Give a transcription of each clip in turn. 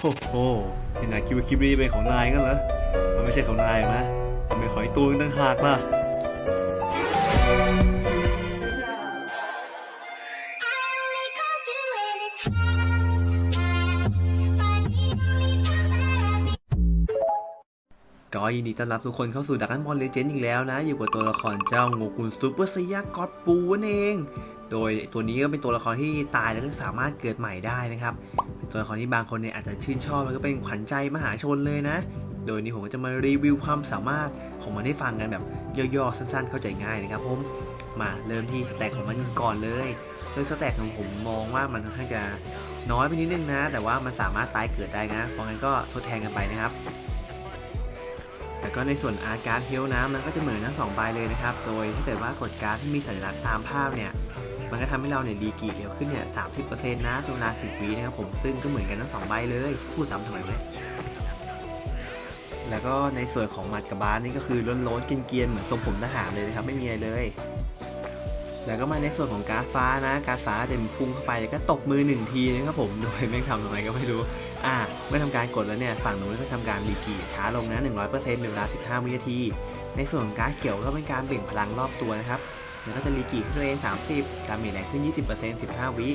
โอ้โหนี่นายคิดว่าคลิปนี้เป็นของนายกันเหรอ มันไม่ใช่ของนายนะมันเป็นของไอ้ตัวนึงต่างหากล่ะ ก็ยินดีต้อนรับทุกคนเข้าสู่ดักนันบอลเลเจนด์อีกแล้วนะ อยู่กับตัวละครเจ้าโงกุนซูเปอร์ไซยากอดปูนั่นเอง โดยตัวนี้ก็เป็นตัวละครที่ตายแล้วก็สามารถเกิดใหม่ได้นะครับเป็นตัวละครที่บางคนเนี่ยอาจจะชื่นชอบแล้วก็เป็นขวัญใจมหาชนเลยนะ โดยนี้ผมก็จะมารีวิวความสามารถของมันให้ฟังกันแบบย่อๆสั้น ๆ เข้าใจง่ายนะครับผมมาเริ่มที่สแต็กของมันก่อนเลยโดยสแต็กของผมมองว่ามันค่อนข้างจะน้อยไปนิดนึงนะ แต่ว่ามันสามารถตายเกิดได้นะเพราะงั้นก็ทดแทนกันไปนะครับ ก็ในส่วนอาร์ตการ์ดเฮลนะมันก็จะเหมือนทั้งสองใบเลยนะครับ โดยถ้าเกิดว่ากดการ์ดที่มีสัญลักษณ์ตามภาพเนี่ย มันก็ทำให้เราเนี่ยดีกีเร็วขึ้นเนี่ย30%นะเป็นเวลา10วินะครับผม ซึ่งก็เหมือนกันทั้งสองใบเลย พูดซ้ำทำไมวะแล้วก็ในส่วนของหมัดกับบาสนี่ก็คือล้นๆกินเกียนๆเหมือนทรงผมทหารเลยนะครับไม่มีอะไรเลย แล้วก็มาในส่วนของการ์ฟ้านะ การ์ฟ้าจะมีพุ่งเข้าไปแล้วก็ตบมือหนึ่งทีนะครับผม โดยไม่งทำทำไมก็ไม่รู้ อ่าเมื่อทำการกดแล้วเนี่ยฝั่งนู้นก็ทำการรีกีช้าลงนะ 100%เป็นเวลา 15 วินาที ในส่วนของการเขียวก็เป็นการเบ่งพลังรอบตัวนะครับแล้วก็จะรีกีขึ้นตัวเอง 30 ดาเมจแรงขึ้น 20% 15 วิ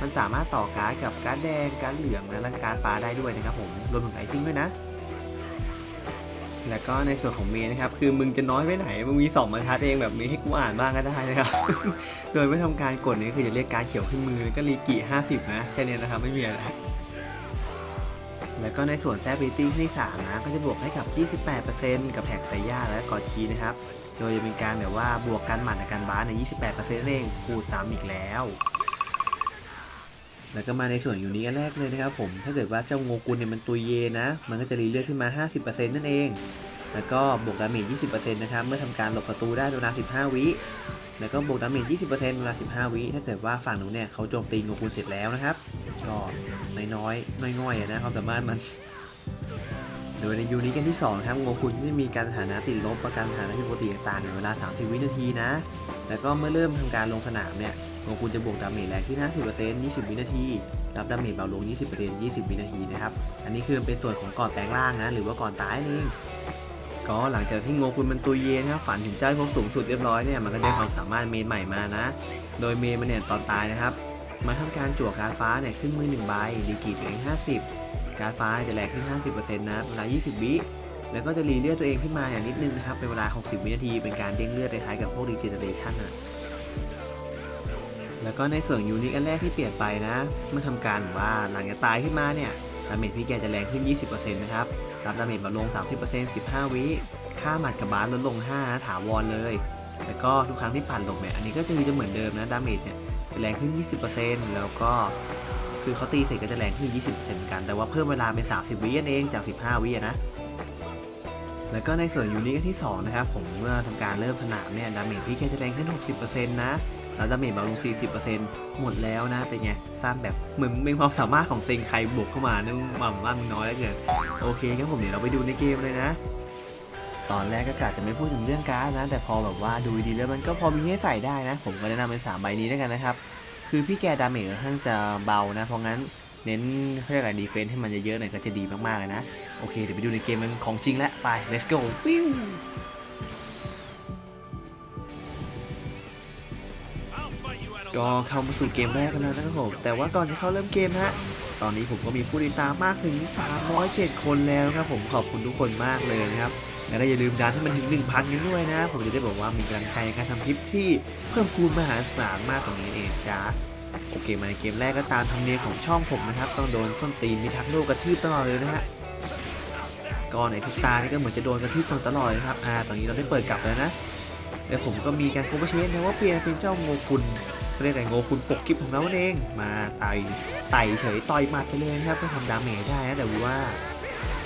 มันสามารถต่อการ์ดกับการ์ดแดง การ์ดเหลือง และการ์ดฟ้าได้ด้วยนะครับผม รวมถึงไอซิ่งด้วยนะ แล้วก็ในส่วนของเมย์นะครับ คือมึงจะน้อยไปไหน มึงมี2บรรทัดเองแบบนี้ให้กูอ่านบ้างก็ได้นะครับ โดยไม่ทำการกดนี่คือจะเรียกการเขียวขึ้นมือแล้วก็รีกี50 นะ แค่นี้นะครับ ไม่มีอะไร แล้วก็ในส่วนแซบิลิตี้ที่3นะก็จะบวกให้กับ 28%กับแท็กไซย่าและกอดคีนะครับ โดยจะเป็นการแบบว่าบวกการหมั่นกับการบ้านใน 28%นั่นเองคูณ3อีกแล้ว แล้วก็มาในส่วนอยู่นี้กันแรกเลยนะครับผม ถ้าเกิดว่าเจ้าโงกุลเนี่ยมันตัวเยนะ มันก็จะรีเลือดขึ้นมา 50%นั่นเอง แล้วก็บวกดาเมจ 20%นะครับ เมื่อทำการหลบประตูได้เป็นเวลา 15 วิ แล้วก็บวกดาเมจ 20%เวลา 15 วิ ถ้าเกิดว่าฝั่งหนูเนี่ยเขาโจมตีโงกุลเสร็จแล้วนะครับ ก็น้อยๆง่อยๆนะความสามารถมัน โดยในยูนิคกันที่ 2 ครับโงกุลที่มีการฐานะติดลบประกันฐานะผิดปกติต่างๆในเวลา 30 วินาทีนะ แล้วก็เมื่อเริ่มทำการลงสนามเนี่ยโงกุลจะบวกดาเมจแรงที่ 50% 20 วินาที รับดาเมจเบาลง 20% 20 วินาทีนะครับ อันนี้คือเป็นส่วนของก่อนแปลงร่างนะ หรือว่าก่อนตายนั่นเอง ก็หลังจากที่โงกุลมันตัวเย็นครับฝันถึงเจ้าพวกสูงสุดเรียบร้อยเนี่ยมันก็ได้ความสามารถเมนใหม่มานะ โดยเมนมันเนี่ยตอนตายนะครับมาทำการจั่วการดฟ้าเนี่ยขึ้นมือ1ใบดีกีตัวเอง50 การดฟ้าจะแรงขึ้น 50%นะเวลา 20 วิแล้วก็จะรีเลือดตัวเองขึ้นมาอย่างนิดนึงนะครับเป็นเวลา 60 วินาทีเป็นการเด้งเลือดคล้ายกับพวกรีเจเนเรชันนะแล้วก็ในส่วนยูนิคอันแรกที่เปลี่ยนไปนะ เมื่อทำการว่าหลังจากตายขึ้นมาเนี่ยดาเมจพี่แกจะแรงขึ้น 20%นะครับ รับดาเมจเบาลง 30% 15 วิ ค่าหมัดกับบาสลดลง 5 นะถาวรเลย แล้วก็ทุกครั้งที่ปั่นหลบเนี่ย อันนี้ก็จะจะเหมือนเดิมนะ ดาเมจเนี่ยจะแรงขึ้น 20%แล้วก็คือเขาตีเสร็จก็จะแรงขึ้น 20%เหมือนกัน แต่ว่าเพิ่มเวลาเป็น 30 วิเองจาก 15 วินะ แล้วก็ในส่วนยูนิคที่ 2 นะครับ ผมเมื่อทำการเริ่มสนามเนี่ย ดาเมจพี่แกจะแรงขึ้น 60%นะ แล้วดาเมจเบาลง40%หมดแล้วนะ เป็นไงสั้นแบบเหมือนเป็นความสามารถของเซงใครบวกเข้ามานึกว่าว่ามึงน้อยแล้วเกินโอเคครับผมเดี๋ยวเราไปดูในเกมเลยนะ ตอนแรกก็กะจะไม่พูดถึงเรื่องการ์ดนะ แต่พอแบบว่าดูดีแล้วมันก็พอมีให้ใส่ได้นะ ผมก็แนะนำเป็น3ใบนี้แล้วกันนะครับ คือพี่แกดาเมจค่อนข้างจะเบานะ เพราะงั้นเน้นเขาเรียกอะไรดีเฟนส์ให้มันเยอะๆหน่อยก็จะดีมากๆเลยนะ โอเค เดี๋ยวไปดูในเกมมันของจริงแล้วไป let's go ปิ้ว ก็เข้ามาสู่เกมแรกกันแล้วนะครับผมแต่ว่าก่อนจะเข้าเริ่มเกมฮะตอนนี้ผมก็มีผู้ติดตามมากถึง 307 คนแล้วครับผมขอบคุณทุกคนมากเลยนะครับแล้วก็อย่าลืมดันให้มันถึง 1,000 กันด้วยนะ ผมจะได้บอกว่ามีกำลังใจในการทำคลิปที่เพิ่มคูณมหาศาลมากกว่านี้เองจ้าโอเคมาในเกมแรกก็ตามธรรมเนียมของช่องผมนะครับ ต้องโดนส้นตีนมีทักโลกกระทืบตลอดเลยนะฮะก็ในทุกตานี่ก็เหมือนจะโดนกระทืบตลอดเลยครับอ่าตอนนี้เราได้เปิดกลับแล้วนะแล้วผมก็มีการโคเวอร์เชนนะว่าเปลี่ยนเป็นเจ้าโงกุล เรียกไงโงคุณปกคลิปของเราเองมาไต่ไต่เฉยต่อยหมัดไปเลยนะครับเพื่อทำดาเมจได้นะแต่ว่า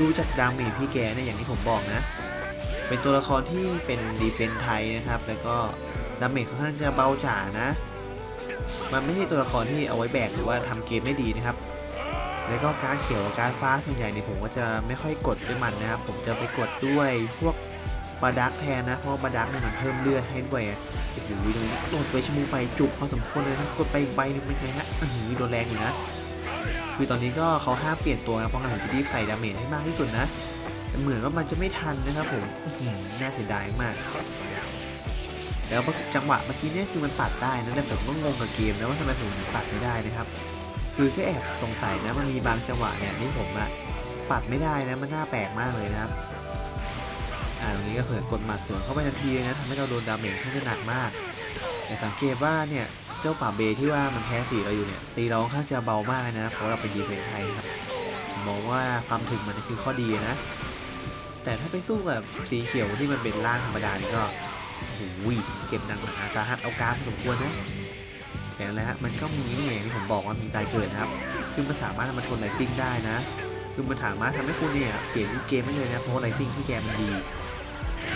ดูจากดาเมจพี่แกเนี่ยอย่างที่ผมบอกนะ เป็นตัวละครที่เป็นดีเฟนไทยนะครับแล้วก็ดาเมจค่อนข้างจะเบาจ๋านะ มันไม่ใช่ตัวละครที่เอาไว้แบกหรือว่าทำเกมได้ดีนะครับ แล้วก็การเขียวการฟ้าส่วนใหญ่เนี่ยผมก็จะไม่ค่อยกดด้วยมันนะครับ ผมจะไปกดด้วยพวก บาดักแทนนะ เพราะว่าบาดักเนี่ยมันเพิ่มเลือดให้ด้วยโอ้โหโดนโดนสเปชมูไปจุกพอสมควรเลยนะกดไปอีกใบหนึงเป็นไงฮะอื้อหือโดนแรงอยู่นะคือตอนนี้ก็เขาห้ามเปลี่ยนตัวนะเพราะงั้นผมจะรีบใส่ดาเมจให้มากที่สุดนะแต่เหมือนว่ามันจะไม่ทันนะครับผมน่าเสียดายมาก แล้วจังหวะเมื่อกี้เนี่ยคือมันปัดได้นะแต่ผมก็งงกับเกมนะว่าทำไมผมถึงปัดไม่ได้นะครับ คือแค่แอบสงสัยนะมันมีบางจังหวะเนี่ยที่ผมอะปัดไม่ได้นะมันน่าแปลกมากเลยนะครับ อ่าตรงนี้ก็เผลอกดหมัดสวนเข้าไปทันทีเลยนะทำให้เราโดนดาเมจค่อนข้างหนักมาก แต่สังเกตว่าเนี่ยเจ้าป่าเบที่ว่ามันแพ้สีเราอยู่เนี่ยตีเราค่อนข้างจะเบามากนะเพราะเราเป็นดีเฟนไทยครับมองว่าความถึงมันคือข้อดีนะ แต่ถ้าไปสู้กับสีเขียวที่มันเป็นร่างธรรมดานี่ก็โอ้โหเก็บหนังหนาสาหัสเอาการสมควรนะแต่นั่นแหละฮะมันก็มีนี่ไงที่ผมบอกว่ามีตายเกิดนะครับคือมันสามารถมาทนไลซิ่งได้นะ คือมันสามารถทำให้คุณเนี่ยเปลี่ยนเกมได้เลยนะเพราะไลซิ่งที่แกมันดี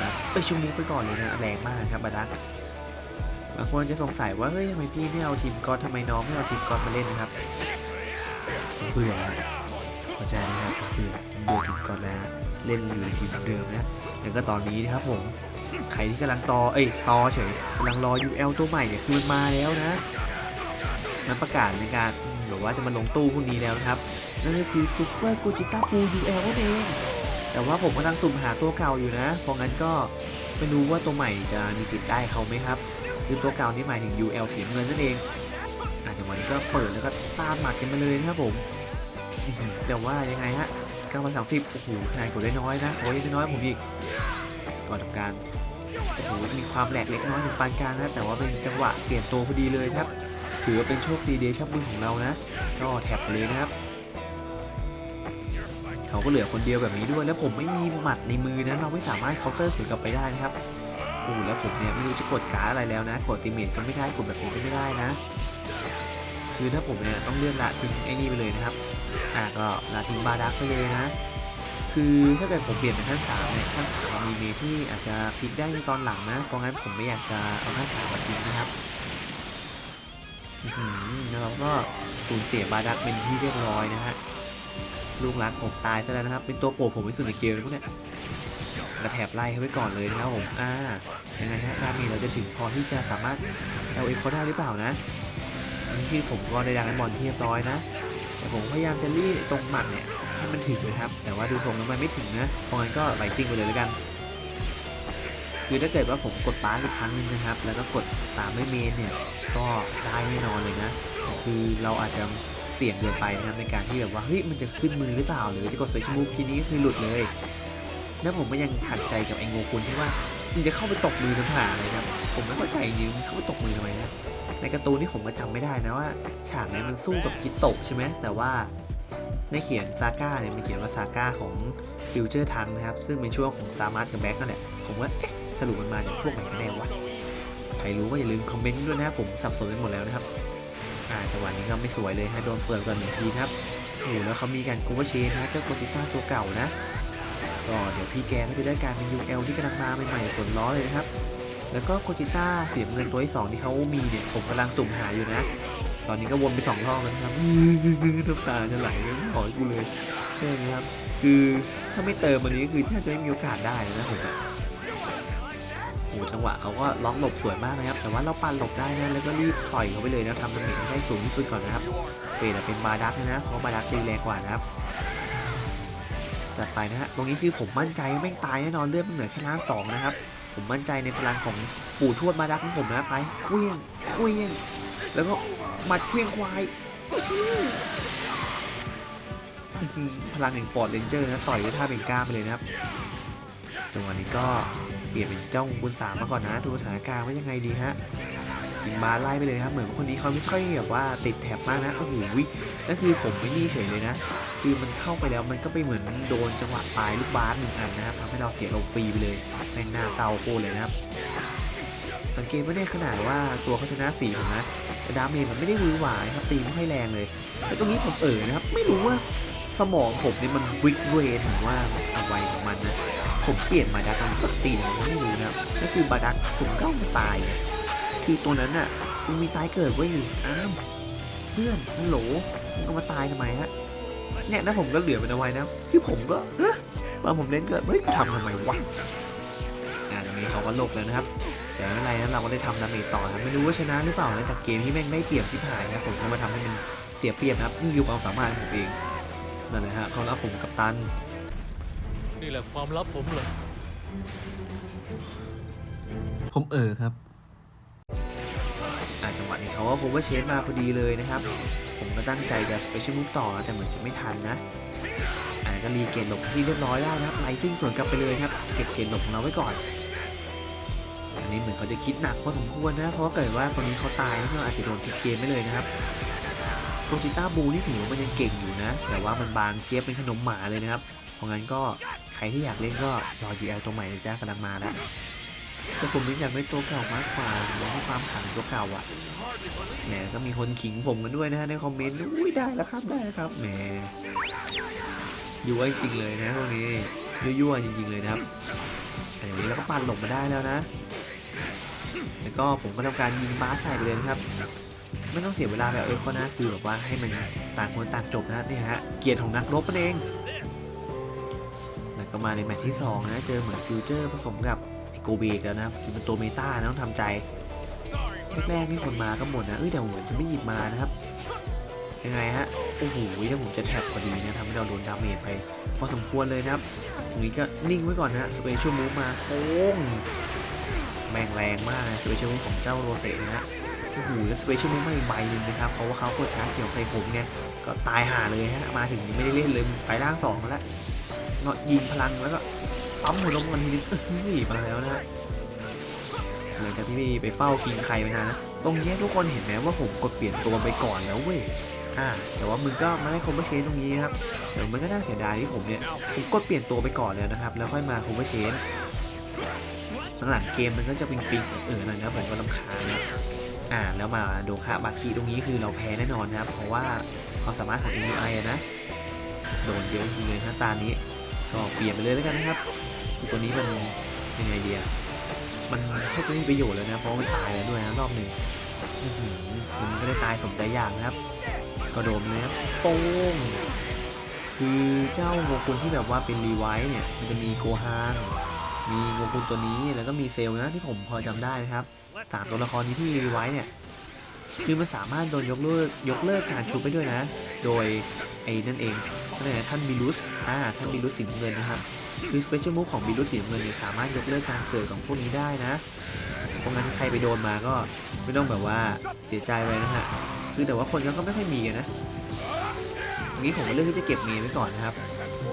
นะเอ้ยชูมูไปก่อนเลยนะแรงมากครับบาดักบางคนจะสงสัยว่าเฮ้ยทำไมพี่ไม่เอาทีมกอดทำไมน้องไม่เอาทีมกอดมาเล่นนะครับเบื่อครับเข้าใจไหมครับเบื่อเบื่อทีมกอดแล้วเล่นอยู่ทีมเดิมนะแล้วก็ตอนนี้นะครับผมใครที่กำลังต่อเอ้ยตอเฉยกำลังรอ UL ตัวใหม่เนี่ยคือมันมาแล้วนะมันประกาศในการอืมแบบว่าจะมาลงตู้พวกนี้แล้วนะครับนั่นก็คือซุปเปอร์โกจิต้าปู UL นั่นเอง แต่ว่าผมกำลังสุ่มหาตัวเก่าอยู่นะ เพราะงั้นก็ไม่รู้ว่าตัวใหม่จะมีสิทธิ์ได้เขาไหมครับคือตัวเก่านี่หมายถึง UL เสีน้ำเงินนั่นเองอาจจะวันนี้ก็เปิดแล้วก็ตามหมัดกันมาเลยนะครับผม แต่ว่ายังไงฮะ930โอ้โหคะแนนกดได้น้อยนะโอ้ยได้น้อยผมอีกก่อนทำการโอ้โหมีความแหลกเล็กน้อยถึงปานกลางนะ แต่ว่าเป็นจังหวะเปลี่ยนตัวพอดีเลยครับ ถือว่าเป็นโชคดีเดชบุญของเรานะ ก็แท็บเลยนะครับ เขาก็เหลือคนเดียวแบบนี้ด้วย แล้วผมไม่มีหมัดในมือนะเราไม่สามารถเคาน์เตอร์สวนกลับไปได้นะครับโอ้แล้วผมเนี่ยไม่รู้จะกดการดอะไรแล้วนะกดติเมทก็ไม่ได้กดแบบนี้ก็ไม่ได้นะ คือถ้าผมเนี่ยต้องเลื่อนละทิ้งไอ้นี่ไปเลยนะครับอะก็ละทิ้งบาดักไปเลยนะ คือถ้าเกิดผมเปลี่ยนเป็นขั้นสามเนี่ยขั้นสามมีเมย์ที่อาจจะพลิกได้ในตอนหลังนะเพราะงั้นผมไม่อยากจะเอาขั้นสามมาทิ้งนะครับอื้อหือแล้วเราก็สูญเสียบาดักเป็นที่เรียบร้อยนะฮะ ลูกรักผมตายซะแล้วนะครับ เป็นตัวโปรผมที่สุดในเกมเลยพวกเนี้ยกระแถบไล่เขาไว้ก่อนเลยนะครับผม อ่า ยังไงฮะดาเมจเราจะถึงพอที่จะสามารถเอาเอ็เขาได้หรือเปล่านะนี่คือผมก็ได้ดังไอ้บอลที่เรียบร้อยนะ แต่ผมพยายามจะรีดตรงหมัดเนี่ยให้มันถึงนะครับ แต่ว่าดูทรงแล้วมันไม่ถึงนะ เพราะงั้นก็ไลซิ่งไปเลยแล้วกัน คือถ้าเกิดว่าผมกดปาร์อีกครั้งนึงนะครับ แล้วก็กดตามไม่เมนเนี่ย ก็ได้แน่นอนเลยนะ คือเราอาจจะ เสี่ยงเกินไปนะครับในการที่แบบว่าเฮ้ยมันจะขึ้นมือหรือเปล่า หรือจะกด special move ทีนี้ก็คือหลุดเลย แล้วผมก็ยังขัดใจกับไอ้โงกุลที่ว่ามึงจะเข้าไปตกมือน้ำหาเลยครับผมไม่เข้าใจจริงๆมึงเข้าไปตกมือทำไมนะในการ์ตูนนี่ผมก็จำไม่ได้นะว่า ฉากนี้มันสู้กับคิโตะใช่ไหมแต่ว่าในเขียนซาก้าเนี่ยมันเขียนว่าซาก้าของฟิวเจอร์ทังนะครับ ซึ่งเป็นช่วงของซามาร์กับแบ็กนั่นแหละผมว่าเอ๊ะสรุปมันมาจากพวกไหนกันแน่วะใครรู้ก็อย่าลืมคอมเมนต์ด้วยนะครับผมสับสนไปหมดแล้วนะครับ อ่าจังหวะนี้ก็ไม่สวยเลยฮะโดนเปิดก่อนหนึ่งทีครับโอ้โหแล้วเขามีการคูเวอร์เชนนะเจ้าโกติต้าตัวเก่านะก็เดี๋ยวพี่แกก็จะได้การเป็น UL ที่กำลังมาใหม่ๆส่วนล้อเลยนะครับ แล้วก็โกจิต้าเสียเงินตัวที่สองที่เขามีเนี่ยผมกำลังสุ่มหาอยู่นะ ตอนนี้ก็วนไปสองรอบแล้วนะครับน้ำตาจะไหลเลยขอกูเลยใช่ครับ คือถ้าไม่เติมวันนี้คือแทบจะไม่มีโอกาสได้นะผม อะโอ้โหจังหวะเขาก็ล็อกหลบสวยมากนะครับ แต่ว่าเราปันหลบได้นะแล้วก็รีบต่อยเขาไปเลยนะทำดาเมจให้ได้สูงที่สุดก่อนนะครับเฟรดเป็นบาดักนะเพราะบาดักตีแรงกว่านะครับจัดไปนะฮะตรงนี้คือผมมั่นใจว่าแม่งตายแน่นอนเลือดมันเหลือแค่ล้านสองนะครับผมมั่นใจในพลังของปู่ทวดบาดักของผมนะไปเคลี้ยงเคลี้ยงแล้วก็หมัดเคลี้ยงควายพลังแห่งฟอร์ดเรนเจอร์นะต่อยด้วยท่าเป็นกล้ามไปเลยนะครับจังหวะนี้ก็ ปลี่ยนเป็นเจ้าบุญสามมาก่อนนะดูสถานการณ์ว่ายังไงดีฮะยิงบาไล่ไปเลยครับเหมือนคนนี้เขาไม่ค่อยแบบว่าติดแท็บมากนะโอ้โหนั่นคือผมไม่นี่เฉยเลยนะ คือมันเข้าไปแล้วมันก็ไปเหมือนโดนจังหวะปลายลูกบาสหนึ่งอันนะครับทำให้เราเสียลงฟรีไปเลยแมงหน้าเศร้าโคเลยนะครับสังเกตว่าเนี่ยขนาดว่าตัวเขาชนะสีผมนะแต่ดาเมจมันไม่ได้วือหวานะครับตีไม่ค่อยแรงเลยแต่ตรงนี้ผมเออนะครับ ไม่รู้ว่าสมองผมเนี่ยมันวิกเวทหรือว่าอะไรของมันนะ ผมเปลี่ยนมาดักมันสกตีนไม่รู้นะนั่นคือบาดักผมก็มาตาย คือตัวนั้นน่ะมันมีตายเกิดไว้อยู่อ้ามเพื่อนฮัลโหลมึงก็มาตายทำไมฮะเนี่ยนะผมก็เหลือมันเอาไว้นะคือผมก็เฮ้ยตอนผมเล่นเก็เฮ้ยทำทำไมวะรงนี้เขาก็ลบแล้วนะครับแต่ไม่เป็นไรนะเราก็ได้ทำดาเมจต่อครับไม่รู้ว่าชนะหรือเปล่านะจากเกมที่แม่งได้เปรียบที่ผ่านนะผมก็มาทำให้มันเสียเปรียบนะครับนี่คือความสามารถของผมเองนั่นแหละฮะเขารับผมกับตัน นี่แหละความลับผมเหรอ ผมเออครับ อาจังหวะนี้เขาก็คงว่าเชนมาพอดีเลยนะครับ ผมก็ตั้งใจจะสเปเชียลมูฟต่อนะแต่เหมือนจะไม่ทันนะอ่าก็รีเกตหลบที่เรียบร้อยแล้วนะครับไลซิ่งสวนกลับไปเลยครับ เก็บเกตหลบของเราไว้ก่อน อันนี้เหมือนเขาจะคิดหนักพอสมควรนะ เพราะว่าเกิดว่าตอนนี้เขาตายแล้วก็อาจจะโดนพลิกเกมไปเลยนะครับโรจิต้าบูนี่ถือว่ามันยังเก่งอยู่นะ แต่ว่ามันบางเจี๊ยบเป็นขนมหมาเลยนะครับ เพราะงั้นก็ ใครที่อยากเล่นก็รอ UL ตัวใหม่เลยจ้ากำลังมาแล้วแต่ผมยังอยากได้ตัวเก่ามากกว่าอยากให้ความขังตัวเก่าอะแหมก็มีคนขิงผมกันด้วยนะฮะในคอมเมนต์อุ้ยได้แล้วครับได้แล้วครับแหมยั่วจริงเลยนะพวกนี้ยั่วๆจริง ๆเลยนะครับแต่อย่างนี้เราก็ปั่นหลบมาได้แล้วนะแล้วก็ผมก็ทำการยิงบาสใส่ไปเลยครับ ไม่ต้องเสียเวลาแบบเอฟก็นะคือแบบว่าให้มันต่างคนต่างจบนะนี่ฮะเกียรติของนักรบนั่นเอง ก็มาในแมตช์ที่สองนะ เจอเหมือนฟิวเจอร์ผสมกับไอโกเบกแล้วนะคือเป็นตัวเมตานะต้องทำใจ แรกๆนี่คนมาก็หมดนะ เอ้ยแต่เหมือนจะไม่หยิบมานะครับ ยังไงฮะ โอ้โหถ้าผมจะแท็บพอดีนะทำให้เราโดนดาเมจไป พอสมควรเลยนะครับ ตรงนี้ก็นิ่งไว้ก่อนนะสเปเชียลมูฟมาโป้งแม่งแรงมากนะสเปเชียลมูฟของเจ้าโรเซ่นะฮะโอ้โหแล้วสเปเชียลมูฟมาอีกใบหนึ่งนะครับเพราะว่าเขากดการดเขียวใส่ผมเนี่ยก็ตายห่าเลยฮะมาถึงไม่ได้เล่นเลยไปร่างสองแล้ว เนาะยิงพลังแล้วก็ปั๊มหัวลมกันทีนึงเอ้ยมาแล้วนะฮะหลังจากที่พี่ไปเฝ้ากินไข่ไปนานนะ ตรงนี้ทุกคนเห็นไหมว่าผมกดเปลี่ยนตัวไปก่อนแล้วเว้ยอ่าแต่ว่ามึงก็มาได้คอมเบอร์เชนตรงนี้ครับเดี๋ยวมันก็น่าเสียดายที่ผมเนี่ยผมกดเปลี่ยนตัวไปก่อนแล้วนะครับ แล้วค่อยมาคอมเบอร์เชนหลังเกมมันก็จะปิงปิงเออหน่อยนะผมก็ลำคาญนะอ่าแล้วมาโดคาบาคิตรงนี้คือเราแพ้แน่นอนนะครับ เพราะว่าความสามารถของ MUI อะนะ โดนเยอะจริงเลยนะตานี้ ก็เปลี่ยนไปเลยแล้วกันนะครับคือตัวนี้มันยังไงเดียมันแทบจะไม่มีประโยชน์เลยนะเพราะมันตายแล้วด้วยนะรอบหนึ่งมันก็ได้ตายสมใจอยากนะครับก็โดนเลยครับโป้งคือเจ้าโงกุลที่แบบว่าเป็นรีไวท์เนี่ยมันจะมีโกฮานมีโงกุลตัวนี้แล้วก็มีเซลนะที่ผมพอจำได้นะครับสามตัวละครนี้ที่รีไวท์เนี่ยคือมันสามารถโดนยกเลิกยกเลิกการชุบไปด้วยนะ โดยไอ้นั่นเอง ก็เลยนะท่านบิลุสอ่าท่านบิลุสสีน้ำเงินนะครับ คือสเปเชียลมูฟของบิลุสสีน้ำเงินเนี่ยสามารถยกเลิกการเกิดของพวกนี้ได้นะ เพราะงั้นใครไปโดนมาก็ไม่ต้องแบบว่าเสียใจไปนะฮะ คือแต่ว่าคนก็ไม่ค่อยมีกันนะทีนี้ผมก็เลือกที่จะเก็บเมย์ไว้ก่อนนะครับ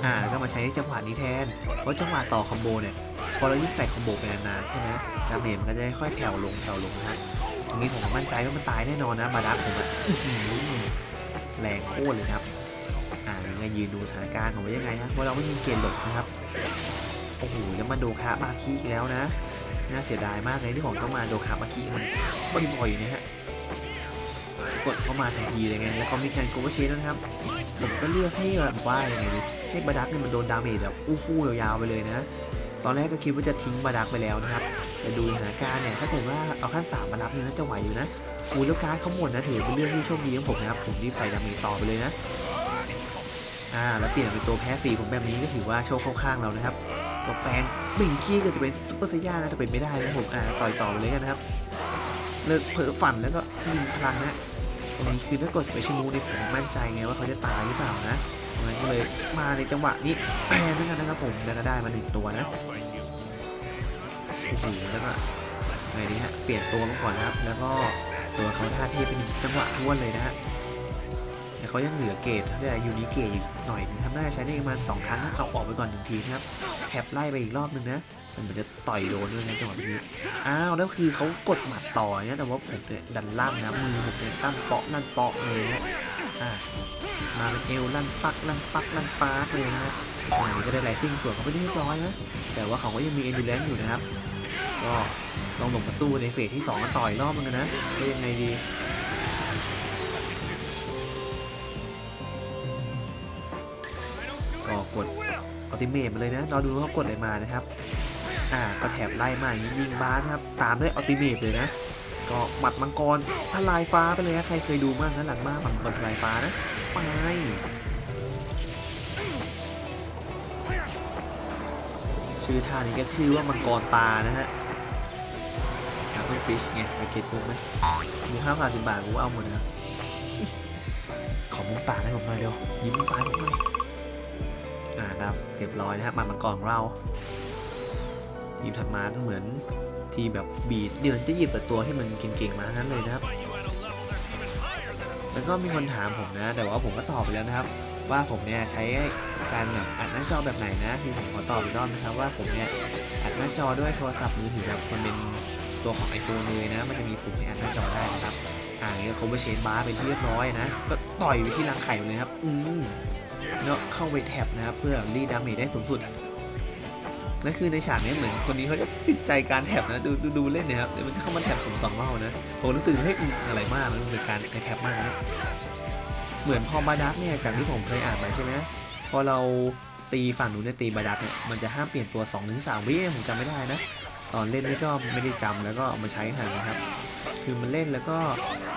อ่าแล้วก็มาใช้จังหวะนี้แทน เพราะจังหวะต่อคอมโบเนี่ย พอเรายิ่งใส่คอมโบไปนานๆใช่ไหมดาเมจมันก็จะค่อยแผ่วลงแผ่วลงนะครับตรงนี้ผมมั่นใจว่ามันตายแน่นอนนะ มาดักผมอะแรงโคตรเลยครับ ไงยืนดูสถานการณ์ของมันยังไงฮะเพราะเราไม่มีเกณฑ์หลบนะครับโอ้โหแล้วมาโดคาบาคิอีกแล้วนะน่าเสียดายมากเลยที่ผมต้องมาโดคาบาคิมันบ่อยๆนะฮะกดเข้ามาทันทีเลยไงแล้วเขามีการโกเวอร์เชนนะครับผมก็เลือกให้แบบว่ายังไงดีให้บาดักเนี่ยมันโดนดาเมจแบบอู้ฟู่ยาวๆไปเลยนะตอนแรกก็คิดว่าจะทิ้งบาดักไปแล้วนะครับแต่ดูสถานการณ์เนี่ยถ้าเกิดว่าเอาขั้นสามมารับเนี่ยน่าจะไหวอยู่นะอูแล้วการ์ดเขาหมดนะถือเป็นเรื่องที่โชคดีของผมนะครับผมรีบใส่ดาเมจต่อไปเลยนะ อ่าแล้วเปลี่ยนเป็นตัวแพ้สีผมแบบนี้ก็ถือว่าโชคเข้าข้างเรานะครับตัวแปลงเบ่งขี้ก็จะเป็นซุปเปอร์ไซย่านะแต่เป็นไม่ได้นะผมอ่าต่อยต่อไปเลยกันนะครับเลิกเผลอฝันแล้วก็ยิงพลังนะตรงนี้คือถ้ากดสเปเชียลมูเนี่ยผมมั่นใจไงว่าเขาจะตายหรือเปล่านะเพราะงั้นก็เลยมาในจังหวะนี้แพ้ด้วยกันนะครับผมแล้วก็ได้มาหนึ่งตัวนะโอ้โหแล้วก็ไงดีฮะเปลี่ยนตัวมาก่อนนะครับ แล้วก็ตัวเขาท่าเทเป็นจังหวะท้วนเลยนะฮะ เขายังเหลือเกรดเขาเรียกอะไรยูนิเกรดอีกหน่อยนะครับน่าใช้ได้ประมาณสองครั้งเอาออกไปก่อนหนึ่งทีนะครับแถบไล่ไปอีกรอบนึงนะมันเหมือนจะต่อยโดนด้วยนะจังหวะนี้อ้าวแล้วคือเขากดหมัดต่อเนี่ยแต่ว่าผมเนี่ยดันลั่นนะมือผมเนี่ยตั้งเปาะลั่นเปาะเลยนะอ่ามาเป็นเอวลั่นปักลั่นปักลั่นปาร์กเลยนะฮะอันนี้ก็ได้ไลซิ่งส่วนเขาไม่ได้เรียบร้อยนะแต่ว่าเขาก็ยังมีเอ็นดูแลนอยู่นะครับก็ลองลงมาสู้ในเฟสที่2กันต่อยรอบนึงกันนะจะยังไงดี ติเมทมาเลยนะเราดูว่าเขากดอะไรมานะครับ อ่าก็แถบไล่มาอย่างนี้ยิงบ้านครับ ตามด้วยอัลติเมทเลยนะ ก็หมัดมังกรทลายฟ้าไปเลยนะใครเคยดูบ้างนะหลังบ้านมังกรทลายฟ้านะไปชื่อท่านี้ก็ชื่อว่ามังกรปลานะฮะดาร์กฟิชไงไปเกตมุกไหมมูห้าพันสิบบาทกูเอาหมดนะขอมุกปลาให้ผมหน่อยเร็วยิ้มปลาให้ผมหน่อย ครับเรียบร้อยนะฮะมามังกรของเรา ทีมถัดมาก็เหมือนทีแบบบีดเดี๋ยวจะหยิบแต่ตัวที่มันเก่งๆมาทั้งนั้นเลยนะครับแล้วก็มีคนถามผมนะ แต่ว่าผมก็ตอบไปแล้วนะครับ ว่าผมเนี่ยใช้การแบบอัดหน้าจอแบบไหนนะคือผมขอตอบอีกรอบนะครับ ว่าผมเนี่ยอัดหน้าจอด้วยโทรศัพท์มือถือแบบมันเป็นตัวของ iPhone เลยนะ มันจะมีปุ่มให้อัดหน้าจอได้นะครับอ่านี่ก็ cover chain bar เป็นที่เรียบร้อยนะ ก็ต่อยไปที่รังไข่เลยครับ อืม แล้วเข้าไปแท็บนะครับเพื่อรีดดาเมจได้สูงสุดนั่นคือในฉากนี้เหมือนคนนี้เขาจะติดใจการแท็บนะดูดูดูเล่นนะครับเดี๋ยวมันจะเข้ามาแท็บผมสองรอบนะผมรู้สึกเฮ้ยอืมอะไรมากมันเป็นการไอแท็บมากนะเหมือนพอบาดักเนี่ยจากที่ผมเคยอ่านมาใช่ไหมพอเราตีฝั่งนู้นเนี่ยตีบาดักเนี่ยมันจะห้ามเปลี่ยนตัว2-3ถึง3วิผมจำไม่ได้นะตอนเล่นนี่ก็ไม่ได้จำแล้วก็เอามาใช้ห่านะครับ คือมันเล่นแล้วก็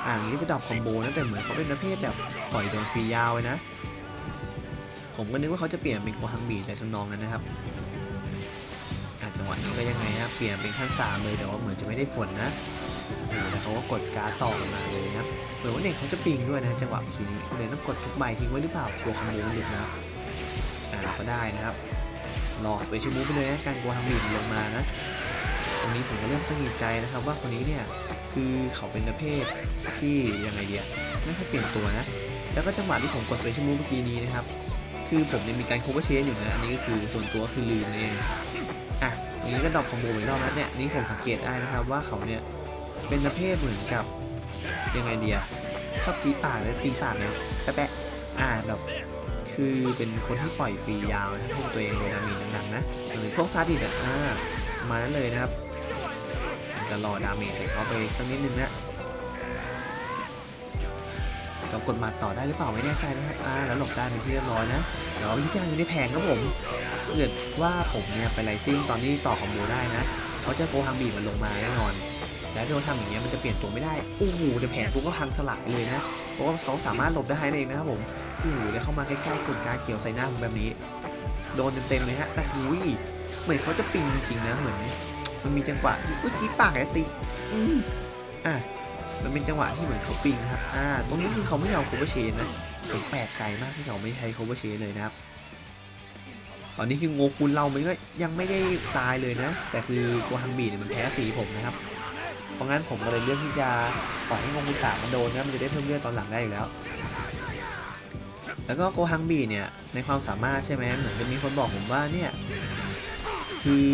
อ่างนี้จะดรอปคอมโบนะแต่เหมือนเขาเป็นประเภทแบบปล่อยโดนฟรียาวเลยนะ ผมก็นึกว่าเขาจะเปลี่ยนเป็นโกฮังบีแต่ทำนองนั้นนะครับจังหวะนี้ก็ยังไงฮะเปลี่ยนเป็นขั้นสามเลยแต่ว่าเหมือนจะไม่ได้ผลนะแล้วเขาก็กดการ์ดต่อมาเลยนะครับเหมือนว่าเด็กเขาจะปิงด้วยนะจังหวะเมื่อกี้นี้เลยต้องกดทุกใบทิ้งไว้หรือเปล่ากลัวคอมโบมันหลุดนะอ่าก็ได้นะครับรอสเปเชียลมูฟไปเลยนะการกลัวฮังบีลงมานะตรงนี้ผมก็เริ่มตั้งใจนะครับ ว่าคนนี้เนี่ยคือเขาเป็นประเภทที่ยังไงเดียไม่ค่อยเปลี่ยนตัวนะแล้วก็จังหวะที่ผมกดสเปเชียลมูฟเมื่อกี้นี้นะครับ คือผมเนี่ยมีการโคเวอร์เชนอยู่นะ อันนี้ก็คือส่วนตัวคือลืมนั่นเองอะตรงนี้ก็ดอปคอมโบอีกรอบนะเนี่ยนี่ผมสังเกตได้นะครับว่าเขาเนี่ยเป็นประเภทเหมือนกับยังไงเดียชอบตีปากเลยตีปากเนี่ยแปะอ่าแบบคือเป็นคนที่ปล่อยฟรียาวนะพวกตัวเองโดนดามจหนักๆนะหรือพวกซาดิสอะอ่ามานั้นเลยนะครับจะรอดาเมจใส่เขาไปสักนิดนึงนะ กับกดมาต่อได้หรือเปล่าไม่แน่ใจนะครับอ่าแล้วหลบได้เป็นที่เรียบร้อยนะเดี๋ยวยุบยางอยู่ในแผงครับผมเกิดว่าผมเนี่ยไปไลซิ่งตอนนี้ต่อคอมโบได้นะเขาจะโกฮังบีมันลงมาแน่นอน แล้วโดนทำอย่างเงี้ยมันจะเปลี่ยนตัวไม่ได้โอ้โหแต่แผนกูก็พังสลายเลยนะเพราะว่าเขาสามารถหลบได้เองนะครับผมโอ้โหได้เข้ามาใกล้ๆกดการเกี่ยวใส่หน้าผมแบบนี้ โดนเต็มๆเลยฮะแต่อุ้ยเหมือนเขาจะปิงจริงๆนะเหมือน มันมีจังหวะที่อุ้ยจี๊ปากไอ้ติอืมอะ มันเป็นจังหวะที่เหมือนเขาปิงครับอ่าตรงนี้คือเขาไม่ยอมโคเวอร์เชนนะผมแปลกใจมากที่เขาไม่ใช้โคเวอร์เชนเลยนะครับ ตอนนี้คือโงกุลเรามันก็ยังไม่ได้ตายเลยนะ แต่คือโกฮังบีเนี่ยมันแพ้สีผมนะครับ เพราะงั้นผมก็เลยเลือกที่จะปล่อยให้งงกุสามันโดนนะมันจะได้เพิ่มเลือดตอนหลังได้อยู่แล้ว แล้วก็โกฮังบีเนี่ยในความสามารถใช่ไหมเหมือนจะมีคนบอกผมว่าเนี่ยคือ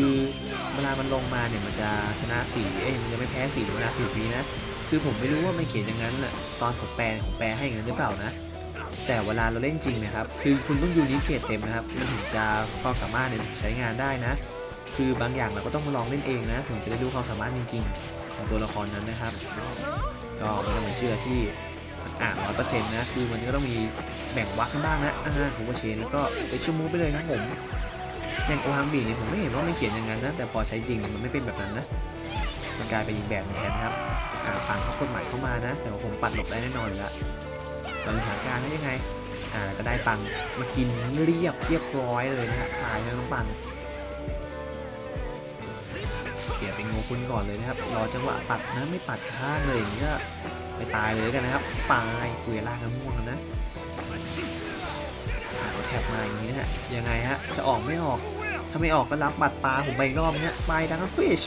เวลามันลงมาเนี่ยมันจะชนะสีเอ้ยมันจะไม่แพ้สีหรือชนะสีปีนะ คือผมไม่รู้ว่ามันเขียนอย่างนั้นแหละตอนผมแปลผมแปลให้อย่างนั้นหรือเปล่านะ แต่เวลาเราเล่นจริงนะครับ คือคุณต้องยูนิเกตเต็มนะครับ มันถึงจะความสามารถเนี่ยใช้งานได้นะ คือบางอย่างเราก็ต้องมาลองเล่นเองนะ ถึงจะได้รู้ความสามารถจริง ๆ ของตัวละครนั้นนะครับ ก็ไม่ต้องไปเชื่อที่อ่านร้อยเปอร์เซ็นต์นะ คือมันก็ต้องมีแบ่งวักกันบ้างนะอ่าผมก็เชนแล้วก็ไปชั่วโมงไปเลยครับผมอย่างโอฮังบีเนี่ยผมไม่เห็นว่าไม่เขียนอย่างนั้นนะ แต่พอใช้จริงเนี่ยมันไม่เป็นแบบนั้นนะ มันกลายเป็นอีกแบบแทนครับาปังเขากฎหมายเข้ามานะ แต่ว่าผมปัดหลบได้แน่นอนแล้วเราสถานการณ์ได้ยังไง อ่าก็ได้ปังมากินเรียบเรียบร้อยเลยนะฮะตายแล้วน้องปังเสียเป็นโงกุลก่อนเลยนะครับ รอจังหวะปัดนะไม่ปัดข้างเลยอย่างนี้ก็ไปตายเลยกันนะครับปายคุยล่างกันม่วงนนะอ่าเขาแท็บมาอย่างนี้นะฮะยังไงฮะจะออกไม่ออกถ้าไม่ออกก็รับบัตรปลาผมไปรอบนะฮะไปดังฟิช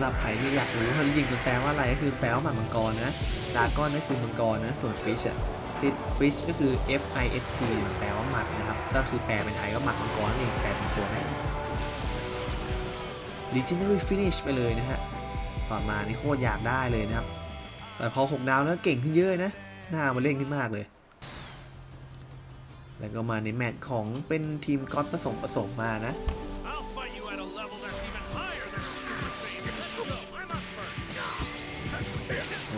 ำหรับใครที่อยากรู้ว่าจริงๆมันแปลว่าอะไรก็คือแปลว่าหมามังกรนะดาก้อนนั่คือมังกรนะ ส่วนฟิชอะฟิชฟิชก็คือ F I S T มันแปลว่าหมัดนะครับ ก็คือแปลเป็นไทยก็หมัดมังกรนั่นเองแปลเป็นส่วนนะ Legendary Finish ไปเลยนะฮะ ต่อมานี่โคตรอยากได้เลยนะครับ แต่พอ 6 ดาวแล้วเก่งขึ้นเยอะนะ หน้ามาเล่นขึ้นมากเลย แล้วก็มาในแมตช์ของเป็นทีมก๊อตผสมผสมมานะ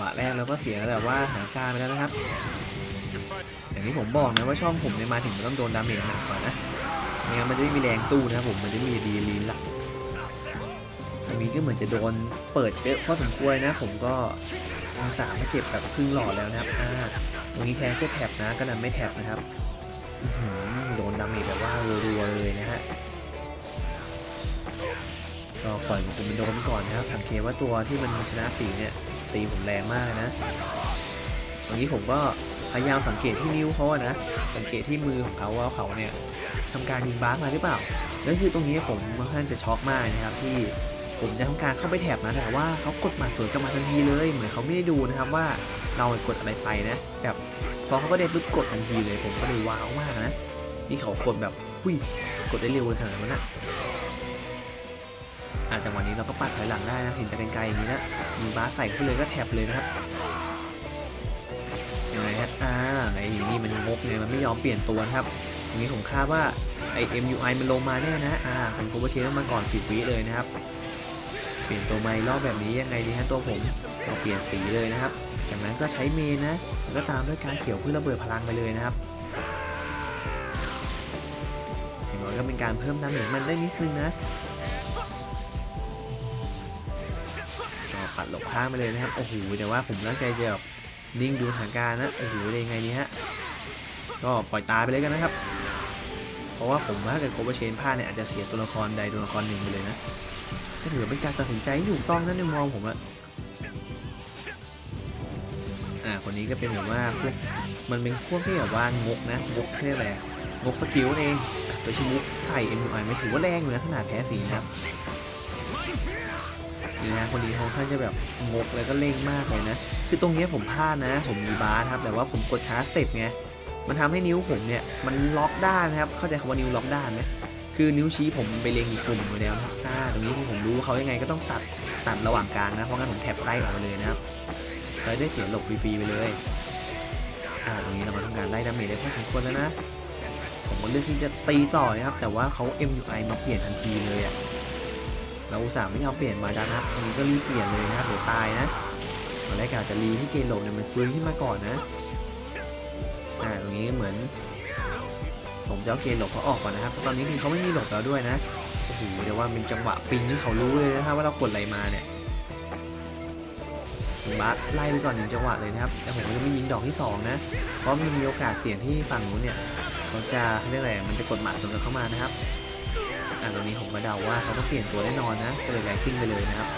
วะแรกเราก็เสียแต่ว่าสถานการณ์ไปแล้วนะครับอย่างที่ผมบอกนะว่าช่องผมเนี่ยมาถึงมันต้องโดนดาเมจหนักกว่านะไม่งั้นมันจะไม่มีแรงสู้นะครับผมมันจะมีดีลีนหลักอันนี้ก็เหมือนจะโดนเปิดเยอะพอสมควรนะ ผมก็องศามเจ็บแบบครึ่งหลอดแล้วนะครับอ่าตรงนี้แทนจะแท็บนะก็นั้นไม่แท็บนะครับโดนดาเมจแบบว่ารัวๆเลยนะฮะก็ปล่อยผมเป็นโดนก่อนนะครับสังเกตว่าตัวที่มันชนะสีเนี่ย ตีผมแรงมากนะตรงนี้ผมก็พยายามสังเกตที่นิ้วเขาอะนะ สังเกตที่มือของเขาว่าเขาเนี่ยทำการยิงบาร์กมาหรือเปล่า แล้วคือตรงนี้ผมค่อนข้างจะช็อกมากนะครับที่ผมจะทำการเข้าไปแถบนะแต่ว่าเขากดหมัดสวนกลับมาทันทีเลย เหมือนเขาไม่ได้ดูนะครับว่าเรากดอะไรไปนะ แบบพอเขาก็เด็ดปุ๊บกดทันทีเลย ผมก็เลยว้าวมากนะ นี่เขากดแบบหุ้ยกดได้เร็วขนาดนั้นนะ อะจังหวะนี้เราก็ปัดถอยหลังได้นะ เห็นจากไกลๆอย่างนี้นะมีบาสใส่ขึ้นเลยก็แทบเลยนะครับยังไงฮะอ่าไอ้นี่มันงกไงมันไม่ยอมเปลี่ยนตัวนะครับทีนี้ผมคาดว่าไอ้ MUI มันลงมาแน่นะอ่าของโคเบเชนมาก่อน10วิเลยนะครับ เปลี่ยนตัวไมค์รอบแบบนี้ยังไงดีฮะตัวผมเราเปลี่ยนสีเลยนะครับ จากนั้นก็ใช้เมนนะแล้วก็ตามด้วยการเขียวเพื่อระเบิดพลังไปเลยนะครับอย่างน้อยก็เป็นการเพิ่มดาเมจมันได้นิดนึงนะ ปัดหลบข้างไปเลยนะครับ โอ้โห แต่ว่าผมตั้งใจจะแบบนิ่งดูสถานการณ์นะ โอ้โหได้ยังไงนี้ฮะ ก็ปล่อยตายไปเลยกันนะครับ เพราะว่าผมว่าถ้าเกิดโคเวอร์เชนพลาดเนี่ยอาจจะเสียตัวละครใดตัวละครหนึ่งไปเลยนะก็ถือเป็นการตัดสินใจที่ถูกต้องนะในมุมองผมอะอ่า คนนี้ก็เป็นแบบว่าพวกมันเป็นพวกที่แบบว่างกนะงกเรียกอะไรงกสกิลนั่นเองโดยชิมุกใส่ MUI ไม่ถือว่าแรงอยู่นะขนาดแพ้สีนะครับ นี่นะคนนี้เขาค่อนจะแบบงกแล้วก็เร่งมากเลยนะ คือตรงเนี้ยผมพลาดนะ ผมมีบาร์ครับ แต่ว่าผมกดช้าเสร็จไง มันทำให้นิ้วผมเนี่ยมันล็อกด้านนะครับ เข้าใจคำว่านิ้วล็อกด้านไหมคือนิ้วชี้ผมไปเล็งอีกกลุ่มอยู่แล้วครับอ่าตรงนี้คือผมรู้เขายังไงก็ต้องตัดตัดระหว่างกลางนะ เพราะงั้นผมแท็บไล่ออกไปเลยนะครับเลยได้เสียหลบฟรีๆไปเลย อ่าตรงนี้เรามาทำการไล่ดาเมจได้พอสมควรแล้วนะ ผมก็เลือกที่จะตีต่อนะครับ แต่ว่าเขา MUI มาเปลี่ยนทันทีเลยอะ เราอุตส่าห์ไม่ยอมเปลี่ยนมาดันะครับอันนี้ก็รีบเปลี่ยนเลยนะครับเดี๋ยวตายนะตอนแรกกะจจะรีให้เกณฑ์หลบเนี่ยมันฟื้นขึ้นมาก่อนนะอ่าตรงนี้เหมือน ผมจะเอาเกณฑ์หลบเขาออกก่อนนะครับเพราะตอนนี้คือเขาไม่มีหลบแล้วด้วยนะโอ้โหเดี๋ยวว่าเป็นจังหวะปิงที่เขารู้เลยนะครับว่าเรากดอะไรมาเนี่ยผมบัสไล่ไปก่อนหนึ่งจังหวะเลยนะครับแต่ผมก็จะไม่ยิงดอกที่สองนะเพราะมันมีโอกาสเสี่ยงที่ฝั่งนู้นเนี่ยเขาจะเรียกอะไรมันจะกดหมัดสวนเข้ามานะครับ อะตรงนี้ผมก็เดาว่าเขาต้องเปลี่ยนตัวแน่นอนนะก็เลยแรงซิ่งไปเลยนะครับ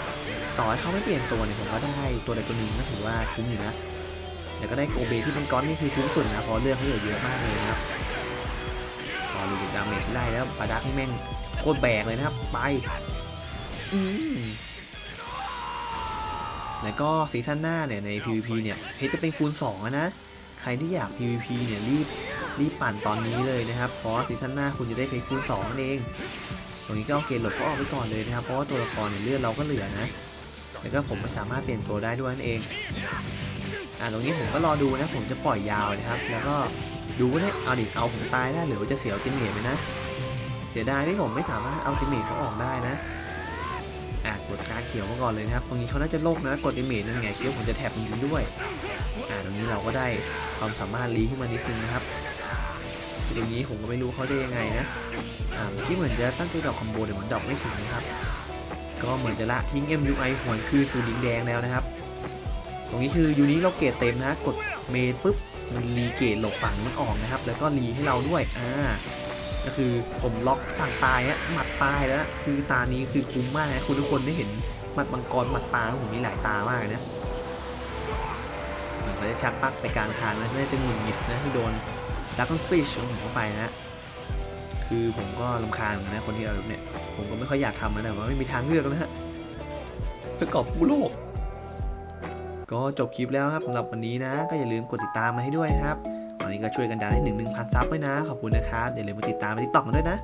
ต่อให้เขาไม่เปลี่ยนตัวเนี่ยผมก็ได้ตัวใดตัวหนึ่งก็ถือว่าคุ้มอยู่นะแล้วก็ได้โกเบที่เป็นก้อนนี่คือคุ้มสุดนะเพราะเลือกเขาเหลือเยอะมากเลยนะครับพอรูดดาเมจไล่แล้วปาดักนี่แม่งโคตรแบกเลยนะครับ ไปอืมแล้วก็ซีซั่นหน้าเนี่ยใน PVP เนี่ยเพชรจะเป็นคูณ2อะนะ ใครที่อยาก PVP เนี่ยรีบ รีบปั่นตอนนี้เลยนะครับ เพราะซีซั่นหน้าคุณจะได้เพชรคูณ2นั่นเอง ตรงนี้ก็เอาเกณฑ์หลบเขาออกไปก่อนเลยนะครับ เพราะว่าตัวละครเนี่ยเลือดเราก็เหลือนะ แล้วก็ผมไม่สามารถเปลี่ยนตัวได้ด้วยนั่นเอง อ่าตรงนี้ผมก็รอดูนะ ผมจะปล่อยยาวนะครับ แล้วก็ดูว่าเนี่ยเอาดิเอาผมตายได้หรือว่าจะเสียอัลติเมทไปนะ เสียดายที่ผมไม่สามารถเอาอัลติเมทเขาออกได้นะอ่ากดการเขียวมาก่อนเลยนะครับ ตรงนี้เขาน่าจะโลกนะ กดอัลติเมทนั่นไงเขียวผมจะแท็บจริงด้วย อ่าตรงนี้เราก็ได้ความสามารถรีขึ้นมานิดนึงนะครับ ทีนี้ผมก็ไม่รู้เขาได้ยังไงนะอ่าเมื่อกี้เหมือนจะตั้งใจดอกคอมโบแต่มันดอกไม่ถึงนะครับ ก็เหมือนจะละทิ้ง MUI หวนคืนสู่ดิงแดงแล้วนะครับ ตรงนี้คือยูนิเราเกรดเต็มนะ กดเมนปุ๊บมันรีเกรดหลบฝั่งมันออกนะครับ แล้วก็รีให้เราด้วยอ่าก็คือผมล็อกฝั่งตายอะหมัดตายแล้วนะคือตานี้คือคุ้มมากนะคุณทุกคนได้เห็นหมัดมังกรหมัดตาของผมมีหลายตามากนะเหมือนเขาจะชักปักไปกลางทางนะน่าจะหงุนงิสนะที่โดน ดัก o อนฟิชของผมเข้าไปนะคือผมก็ลำคาญเหมือนกันนะคนที่เราเนี่ย ผมก็ไม่ค่อยอยากทำนะแต่ว่าไม่มีทางเลือกแล้วนะฮะเพื่อกอบกู้โลก ก็จบคลิปแล้วครับสำหรับวันนี้นะ ก็อย่าลืมกดติดตามมาให้ด้วยครับ ตอนนี้ก็ช่วยกันดันให้หนึ่งหนึ่งพันซับไว้นะ ขอบคุณนะครับอย่าลืมมาติดตามไปติ๊กต็อกกันด้วยนะ